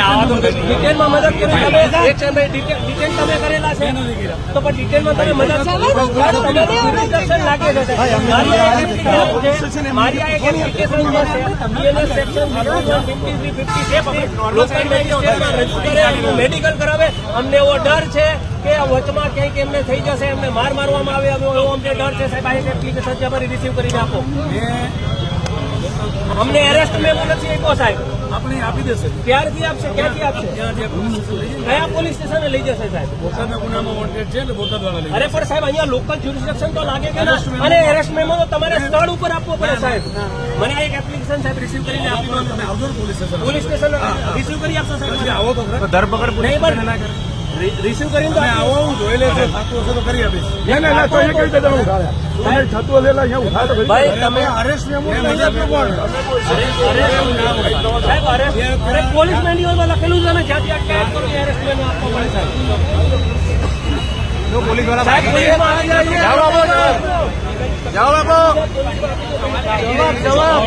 મદદ કરી તમે એક કરેલા છે. તો પણ ડિટેનમાં તમે મદદ તમારું લાગે છે મારી આ એક application છે. મારી આ એક application છે. BNS section 51, 53, 56 local magistrateમાં રજૂ કરે એનું મેડિકલ કરાવે. અમને એવો ડર છે કે આ વચમાં ક્યાંક એમને થઈ જશે એમને માર મારવામાં આવે એવો એવો અમને ડર છે સાહેબ. આ એપ્લિકેશન છે અમારી રિસીવ કરીને આપો. અમને એરેસ્ટ મેમો નથી આપ્યો સાહેબ. આપણે આપી દેશે. ક્યારથી આપશે? ક્યાંથી આપશે? કયા પોલીસ સ્ટેશને લઈ જશે સાહેબ? બોટાદના ગુનામાં વોન્ટેડ છે એટલે બોટાદ વાળા અરે પણ સાહેબ અહીંયા લોકલ જ્યુરિસ્ડિક્શન તો લાગે કે ના? અને એરેસ્ટ મેમો તો તમારે સ્થળ ઉપર આપવો પડે સાહેબ. મને એક એપ્લિકેશન સાહેબ રિસીવ કરીને આપી દો તમે આવજો police station. Police station receive કરી આપશો સાહેબ. આવો તો ધરપકડ નહીં પણ રિસીવ કરીને તો તમે આપી આવો હું જોઈ લેજો થતું હશે તો કરી આપીશ ના ના ના તો અહીંયા કેવી રીતે તમે ઉઠાડ્યા તમે થતું હશે એટલે અહીંયા ઉઠાડો તો ભાઈ તમે અરેસ્ટ મેમો લઈ આપજો કોણ સાહેબ અરેસ્ટ અરે પોલીસ મેન્યુઅલમાં લખેલું છે ને જ્યાંથી અટકાયત કરો એ અરેસ્ટ મેમો આપવો પડે સાહેબ પોલીસવાળા સાહેબ પોલીસમાં આવી જાય જાઓ બાપુ જવાબ જવાબ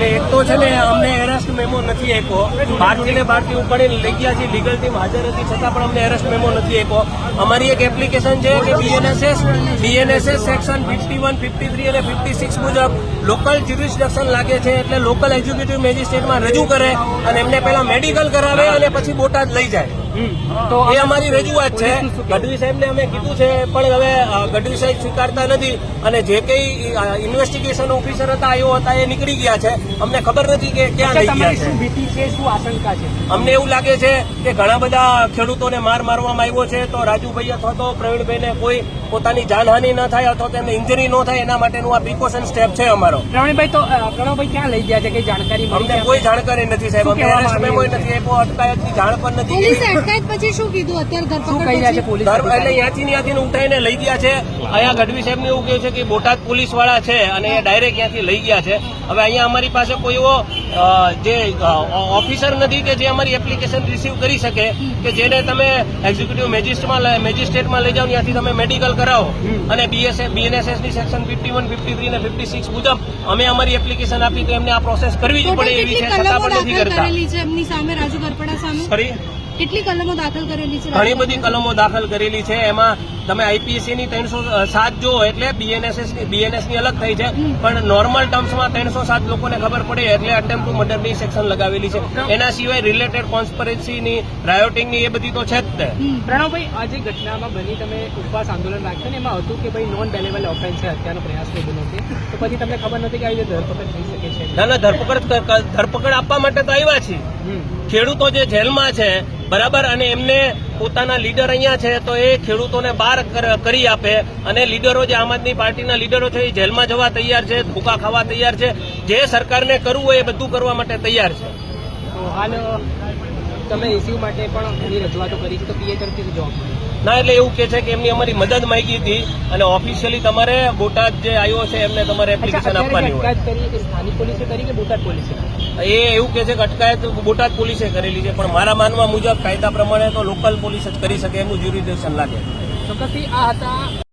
એટલે એક તો છે ને અમને એરેસ્ટ મેમો નથી આપ્યો. બહારથી ને બહારથી ઉપાડીને લઈ ગયા છે લીગલ ટીમ હાજર હતી, છતાં પણ અમને એરેસ્ટ મેમો નથી આપ્યો. અમારી એક એપ્લિકેશન છે કે BNSS BNSS section fifty one fifty three અને ફિફ્ટી સિક્સ મુજબ લોકલ જ્યુરિસ્ડિક્શન લાગે છે એટલે લોકલ એક્ઝિક્યુટિવ મેજિસ્ટ્રેટમાં રજૂ કરે અને એમને પહેલા મેડિકલ કરાવે અને પછી બોટાદ લઈ જાય. એ અમારી રજૂઆત છે. ગઢવી સાહેબને અમે કીધું છે પણ હવે ગઢવી સાહેબ સ્વીકારતા નથી અને જે કઈ ઇન્વેસ્ટિગેશન ઓફિસર હતા એઓ હતા એ નીકળી ગયા છે. અમને ખબર નથી કે ક્યાં લઈ ગયા છે. ભીતિ છે શું આશંકા છે? અમને એવું લાગે છે કે ઘણા બધા ખેડૂતોને માર મારવામાં આવ્યો છે તો રાજુભાઈ અથવા તો પ્રવીણભાઈને કોઈ પોતાની જાનહાનિ ન થાય અથવા તેમને ઇન્જરી ન થાય એના માટેનું આ પ્રિકોશન સ્ટેપ છે અમારો. રમણીભાઈ તો રમણભાઈ ક્યાં લઈ ગયા છે? કઈ જાણકારી અમને કોઈ જાણકારી નથી સાહેબ. શું અમને memo આવ્યું? નથી આપ્યો અટકાયતની જાણ પણ નથી પોલીસે અટકાયત પછી શું કીધું? અત્યારે શું કહી છે પોલીસ? એટલે ત્યાંથી ને ઉઠાઈને લઈ ગયા છે. અહીંયા ગઢવી સાહેબ એવું કહ્યું છે કે બોટાદ પોલીસવાળા છે અને એ ડાયરેક્ટ ત્યાંથી લઈ ગયા છે. હવે અહીંયા અમારી પાસે કોઈ એવો જે ઓફિસર નથી કે જે અમારી એપ્લિકેશન રિસીવ કરી શકે કે જેને તમે એક્ઝિક્યુટિવ મેજિસ્ટ્રેટમાં મેજિસ્ટ્રેટમાં લઈ જાઓ ત્યાંથી તમે મેડિકલ કરાવો. અને BSF બીએનએસએસની section fifty one fifty three અને ફિફ્ટી સિક્સ મુજબ અમે અમારી એપ્લિકેશન આપી તો એમને આ પ્રોસેસ કરવી જ પડે એવી છે છતાં પણ નથી કરતા. સામે કેટલી કલમો દાખલ કરેલી છે? ઘણી બધી કલમો દાખલ કરેલી છે. એમાં તમે આઈપીએસસી ની ત્રણસો સાત જો એટલે બીએનએસએસ બીએનએસની અલગ થઈ છે. પણ નોર્મલ ટર્મ્સમાં ત્રણસો સાત લોકોને ખબર પડે એટલે અટેમ્પ ટુ મર્ડરની સેક્શન લગાવેલી છે. એના સિવાય રિલેટેડ કોન્સ્પરન્સી ની રાયોટિંગની એ બધી તો છે જ તે. પ્રણવભાઈ આ જે ઘટનામાં બની તમે ઉપવાસ આંદોલન રાખ્યું ને એમાં હતું કે ભાઈ નોન બેલેબલ ઓફેન્સ છે હત્યાનો પ્રયાસનો ગુનો છે. તો પછી તમને ખબર નથી કે આવી રીતે ધરપકડ થઈ શકે છે? ના ના ધરપકડ ધરપકડ આપવા માટે તો આવ્યા છીએ. ખેડૂતો જે જેલમાં છે, બરાબર? અને એમને પોતાના લીડર અહીંયા છે, તો એ ખેડૂતોને બહાર કર- આપે. અને લીડરો જે આમ આદમી પાર્ટીના લીડરો છે, એ જેલમાં જવા તૈયાર છે, ધોકા ખાવા તૈયાર છે. જે સરકારને કરવું હોય એ બધું કરવા માટે તૈયાર છે. તમે ઇસ્યુ માટે પણ રજૂઆતો કરી છે, તો પીએ તરફથી જવાબ. ના એટલે એવું કે છે કે એમની અમારી મદદ માંગી હતી અને ઓફિશિયલી તમારે બોટાદ જે આવ્યો છે એમને તમારે એપ્લિકેશન આપવાની હોય. એ સ્થાનિક પોલીસે કરી કે બોટાદ પોલીસે? એ એવું કે છે કે અટકાયત બોટાદ પોલીસે કરેલી છે પણ મારા માનવા મુજબ કાયદા પ્રમાણે તો લોકલ પોલીસ જ કરી શકે એનું જ્યુરિડિક્શન લાગે. ચોક્કસથી આ હતા